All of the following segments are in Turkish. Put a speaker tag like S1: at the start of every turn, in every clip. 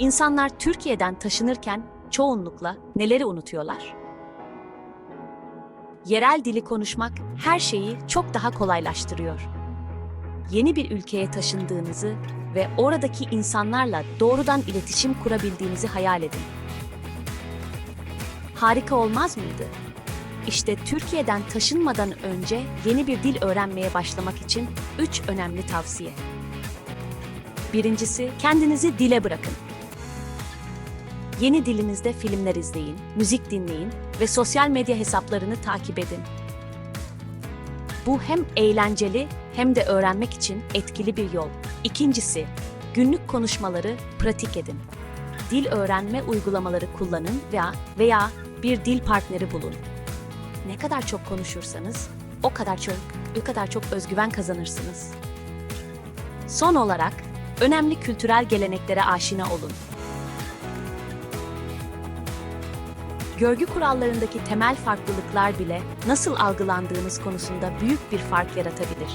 S1: İnsanlar Türkiye'den taşınırken çoğunlukla neleri unutuyorlar? Yerel dili konuşmak her şeyi çok daha kolaylaştırıyor. Yeni bir ülkeye taşındığınızı ve oradaki insanlarla doğrudan iletişim kurabildiğinizi hayal edin. Harika olmaz mıydı? İşte Türkiye'den taşınmadan önce yeni bir dil öğrenmeye başlamak için üç önemli tavsiye. Birincisi, kendinizi dile bırakın. Yeni dilinizde filmler izleyin, müzik dinleyin ve sosyal medya hesaplarını takip edin. Bu hem eğlenceli hem de öğrenmek için etkili bir yol. İkincisi, günlük konuşmaları pratik edin. Dil öğrenme uygulamaları kullanın veya veya bir dil partneri bulun. Ne kadar çok konuşursanız o kadar çok o kadar çok özgüven kazanırsınız. Son olarak önemli kültürel geleneklere aşina olun. Görgü kurallarındaki temel farklılıklar bile nasıl algılandığınız konusunda büyük bir fark yaratabilir.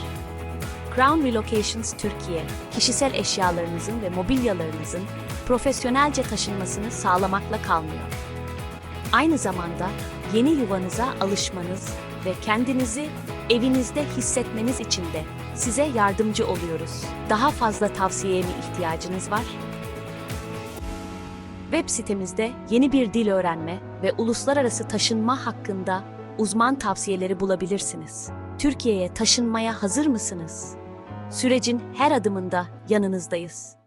S1: Crown Relocations Türkiye, kişisel eşyalarınızın ve mobilyalarınızın profesyonelce taşınmasını sağlamakla kalmıyor. Aynı zamanda yeni yuvanıza alışmanız ve kendinizi evinizde hissetmeniz için de size yardımcı oluyoruz. Daha fazla tavsiyeye mi ihtiyacınız var? Web sitemizde yeni bir dil öğrenme ve uluslararası taşınma hakkında uzman tavsiyeleri bulabilirsiniz. Türkiye'ye taşınmaya hazır mısınız? Sürecin her adımında yanınızdayız.